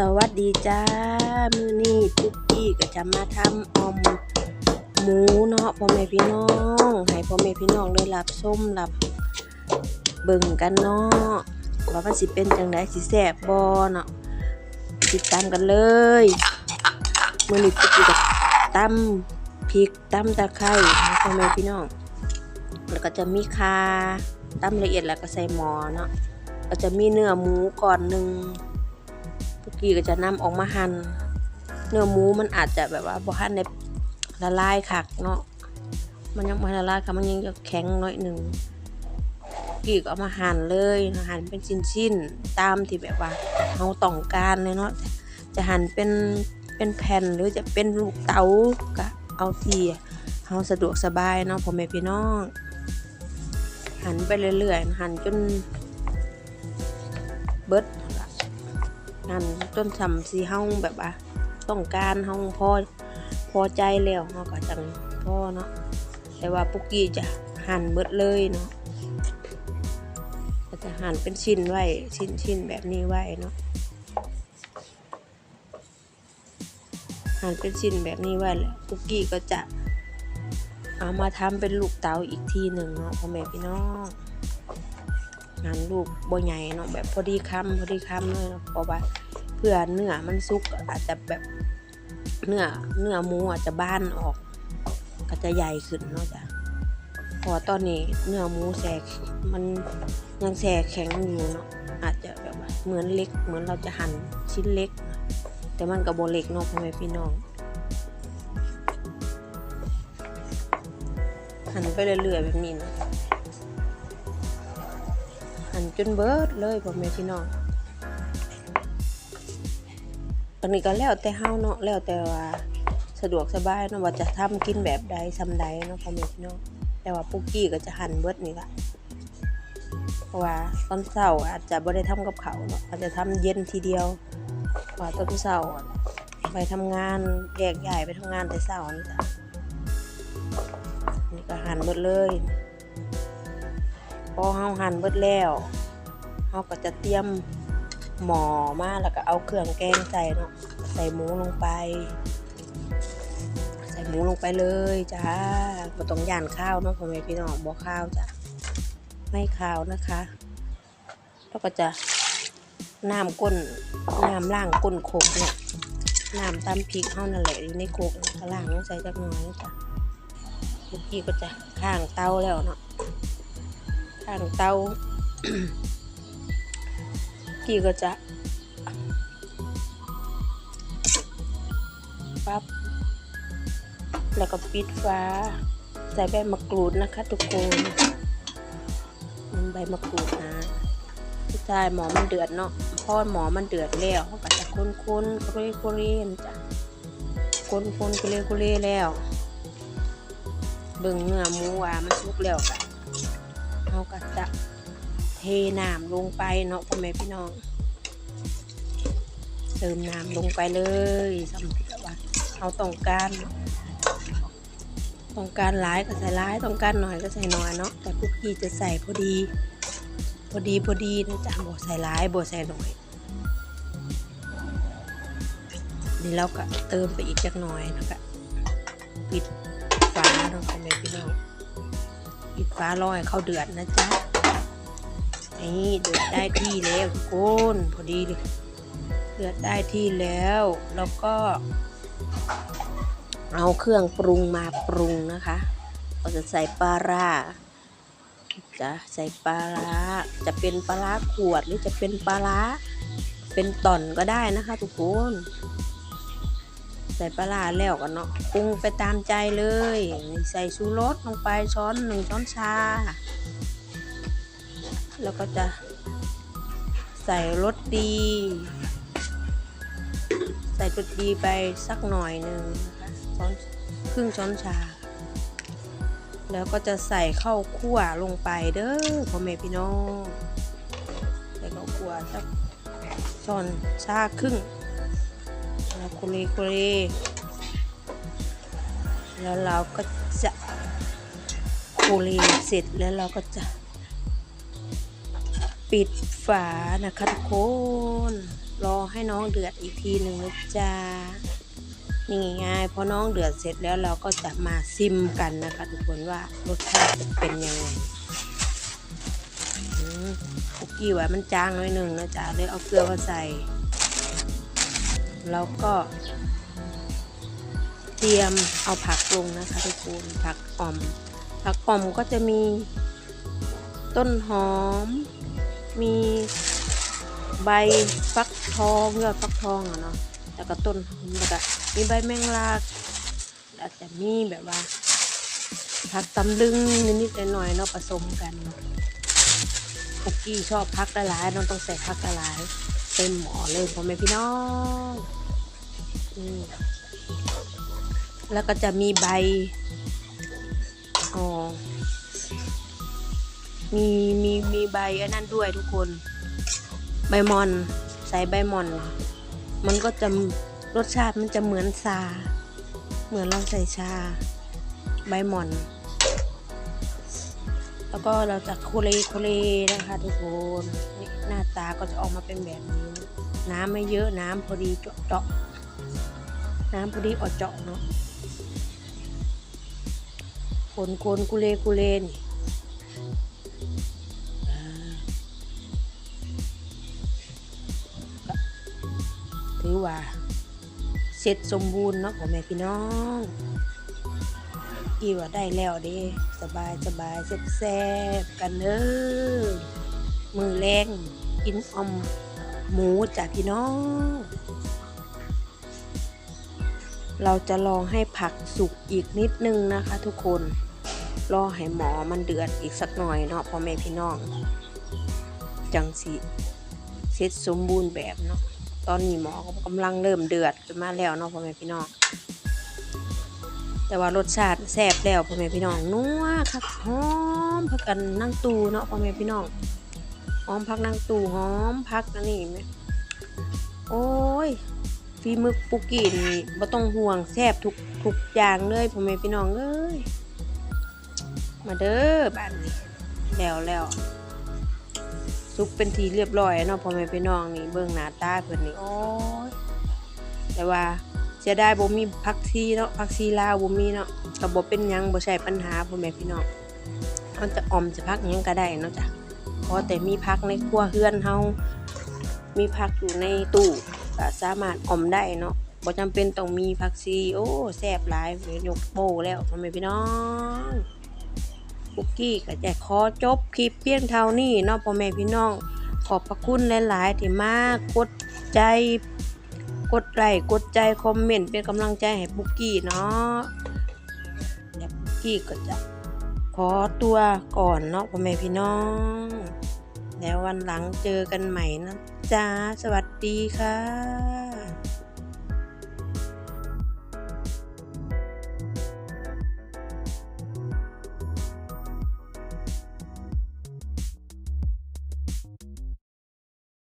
สวัสดีจ้า มือนี้ปุ๊กกี้ก็จะมาทำออมหมูเนาะพ่อแม่พี่น้องให้พ่อแม่พี่น้องได้รับส้มรับเบิ่งกันเนาะว่ามันสิเป็นจังไดสิแซ่บบ่เนาะติดตามกันเลย มือนี้ปุ๊กกี้ก็ตำพริกตำตะไคร้ให้พ่อแม่พี่น้อง แล้วก็จะมีคาตำละเอียดแล้วก็ใส่หมอเนาะก็จะมีเนื้อหมูก่อนหนึ่งุกี้ก็จะนำออกมาหั่นเนื้อหมูมันอาจจะแบบว่าบ่หั่นในละลายคักเนาะมันยังบ่ละลายค่ะมันยังจะแข็งน่อยหนึ่งกีก็เอามาหั่นเลยหั่นเป็นชิ้นๆตามที่แบบว่าเฮาต้องการเลยเนาะจะหั่นเป็นเป็นแผ่นหรือจะเป็นลูกเต๋าก็เอาที่เฮาสะดวกสบายเนาะพ่อแม่พี่น้องหั่นไปเรื่อยๆหั่นจนเบิด นั่นจนทำสีเฮาแบบว่าต้องการเฮาพอพอใจแล้วเฮาก็จังพ่อเนาะแต่ว่าปุกกี้จะหั่นเบิดเลยเนาะจะหั่นเป็นชิ้นไว้ชิ้นชิ้นแบบนี้ไว้เนาะหั่นเป็นชิ้นแบบนี้ไว้แล้วปุกกี้ก็จะเอามาทำเป็นลูกเต๋าอีกทีหนึ่งเนาะพ่อแม่พี่น้อง งานลูกบ่ใหญ่เนาะแบบพอดีคำพอดีคำเลยเนาะเพราะว่าเพื่อเนื้อมันสุกอาจจะแบบเนื้อเนื้อหมูอาจจะบ้านออก ก็จะใหญ่ขึ้นเนาะจ้ะเพอตอนนี้เนื้อหมูแสกมันยังแสกแข็งอยู่เนาะอาจจะแบบว่าเหมือนเล็ก เหมือนเราจะหั่นชิ้นเล็ก แต่มันก็บ่เล็กเนาะพ่อแม่พี่น้องหั่นไปเรื่อยๆแบบนี้นะ หั่นจนเบิดเลยพ่อแม่พี่น้องตอนนี้ก็แล้วแต่เฮาเนาะแล้วแต่ว่าสะดวกสบายเนาะว่าจะทำกินแบบใดซำใดเนาะพ่อแม่พี่น้องแต่ว่าปุกกี้ก็จะหั่นเบิดนี่ละเพราะว่าตอนเช้าอาจจะบ่ได้ทำกับเขาเนาะอาจจะทำเย็นทีเดียวว่าตอนเช้าไปทำงานแยกย้ายไปทำงานแต่เช้านี่จ้ะนี่ก็หั่นเบิดเลย พอเฮาหั่นเบิดแล้วเฮาก็จะเตรียมหมอมาแล้วก็เอาเครื่องแกงใส่เนาะใส่หมูลงไป ใส่หมูลงไปเลยจ้าบ่ต้องย่านข้าวเนาะพ่อแม่พี่น้องบ่ข้าวจ้ะไม่ข้าวนะคะ แล้วก็จะน้ำก้นน้ำล่างก้นโคกเนี่ยน้ำตำพริกเฮานั่นแหละในโคกก็ล่างลงใส่จักหน่อยจ้ะเมื่อกี้ก็จะข้างเตาแล้วเนาะ ข้างเตากี้ก็จะปั๊บแล้วก็ปิดฟ้า ใส่ใบมะกรูดนะคะ ทุกคนใบมะกรูดนะที่ใช่หมอมันเดือดเนาะพอหมอมันเดือดแล้วเขาก็จะคนๆคุเรคุเรนจ้ะคนๆคุเรคุเรแล้วเบิ่งเนื้อหมูว่ามันสุกแล้วกัน เขาก็จะเทน้ำลงไปเนาะพ่อแม่พี่น้อง เติมน้ำลงไปเลยสำหรับว่าเราต้องการเนต้องการหลายก็ใส่หลายต้องการหน่อยก็ใส่น้อยเนาะแต่คุกกี้จะใส่พอดีพอดีพอดีนะจ๊ะบ่ใส่หลายบ่ใส่น้อยนี่เราก็เติมไปอีกจักหน่อยนะคะปิดฝาเนาะพ่อแม่พี่น้อง ปิดฝารอให้เขาเดือดนะจ๊ะ นี่เดือดได้ที่แล้วทุกคนพอดีเลยเดือดได้ที่แล้ว แล้วก็ เอาเครื่องปรุงมาปรุงนะคะเราจะใส่ปลาร้าจะใส่ปลาร้าจะเป็นปลาร้าขวดหรือจะเป็นปลาร้าเป็นต่อนก็ได้นะคะ ทุกคน ใส่ปลาแล้วกันเนาะปรุงไปตามใจเลย ใส่ชูรสลงไปช้อนหนึ่งช้อนชา แล้วก็จะใส่รสดี ใส่รสดีไปสักหน่อยหนึ่งนะคะช้อนครึ่งช้อนชา แล้วก็จะใส่ข้าวคั่วลงไปเด้อพ่อแม่พี่น้องใส่ข้าวคั่วสักช้อนชาครึ่ง แล้วคุเรคุเรแล้วเราก็จะคุเรเสร็จแล้วเราก็จะ ปิดฝานะคะทุกคนรอให้น้องเดือดอีกทีหนึ่งนะจ๊ะนี่ง่ายๆพอน้องเดือดเสร็จแล้วเราก็จะมาซิมกันนะคะ ทุกคนว่ารสชาติจะเป็นยังไงอืมคุกกี้ว่ามันจางหน่อยหนึ่งนะจ๊ะเลยเอาเกลือมาใส่ แล้วก็ เตรียมเอาผักลงนะคะทุกคนผักอ่อม ผักอ่อมก็จะมีต้นหอม มีใบฟักทองยอดฟักทองอะเนาะแล้วก็ต้นหอมแล้วก็มีใบแมงลาอาจจะมีแบบว่า ผักตำลึงนิดๆหน่อยๆเนาะผสมกันเนาะคุกกี้ชอบพักละลายน้องต้องใส่พักละลาย เต็มหมอเลยพ่อแม่พี่น้องอแล้วก็จะมีใบอ๋อมีมีมีใบอันนั้นด้วยทุกคน ใบมอนใส่ใบมอน มันก็จะรสชาติมันจะเหมือนชา เหมือนเราใส่ชา ใบหมอน ก็เราจะโคเลโคเลนะคะทุกคนนี่หน้าตาก็จะออกมาเป็นแบบนี้ น้ำไม่เยอะน้ำพอดีเจาะเจาะน้ำพอดีออดเจาะเนาะคนคนกุเลกุเลนี่ถือว่า เสร็จสมบูรณ์เนาะของแม่พี่น้อง กี่ว่าได้แล้วเด้สบายสบายแซ่บแซบๆกันเด้อมือแรงกินอมหมูจ้ะพี่น้อง เราจะลองให้ผักสุกอีกนิดนึงนะคะ ทุกคน รอให้หมอมันเดือดอีกสักหน่อยเนาะพ่อแม่พี่น้อง จังสิเสร็จสมบูรณ์แบบเนาะตอนนี้หมอกำลังเริ่มเดือดมาแล้วเนาะพ่อแม่พี่น้อง แต่ว่ารสชาติแซ่บแล้วพ่อแม่พี่น้องนัวคักหอมพักกันนั่งตูเนาะพ่อแม่พี่น้องหอมพักนั่งตูหอมพักอันนี่ไหมโอ้ยฝีมือปุกกี้นี่บ่ต้องห่วงแซ่บทุกทุกอย่างเลยพ่อแม่พี่น้องเอ้ยมาเด้อบ้านนี้แล้วแล้วซุปเป็นทีเรียบร้อยเนาะพ่อแม่พี่น้องนี่เบิ่งหน้าตาเพิ่นนี่โอ้ยแต่ว่า สียดายบ่มีผักชีเนาะผักชีลาวบ่มีเนาะก็บ่เป็นหยังบ่ใช่ปัญหาพ่อแม่พี่น้องเฮาจะออมจะพักหยังก็ได้เนาะจ้ะขอแต่มีผักในครัวเฮือนเฮามีผักอยู่ในตู้ก็สามารถออมได้เนาะบ่จำเป็นต้องมีผักชีโอ้แซ่บหลายยกโบแล้วพ่อแม่พี่น้องคุกกี้ก็จะขอจบคลิปเพียงเท่านี้เนาะพ่อแม่พี่น้องขอบพระคุณหลาย ๆ ที่มากกดใจ กดไลค์กดใจคอมเมนต์เป็นกำลังใจให้บุกกี้เนาะเดี๋ยวบุกกี้ก็จะขอตัวก่อนเนาะพ่อแม่พี่น้อง แล้ววันหลังเจอกันใหม่นะจ้าสวัสดีค่ะ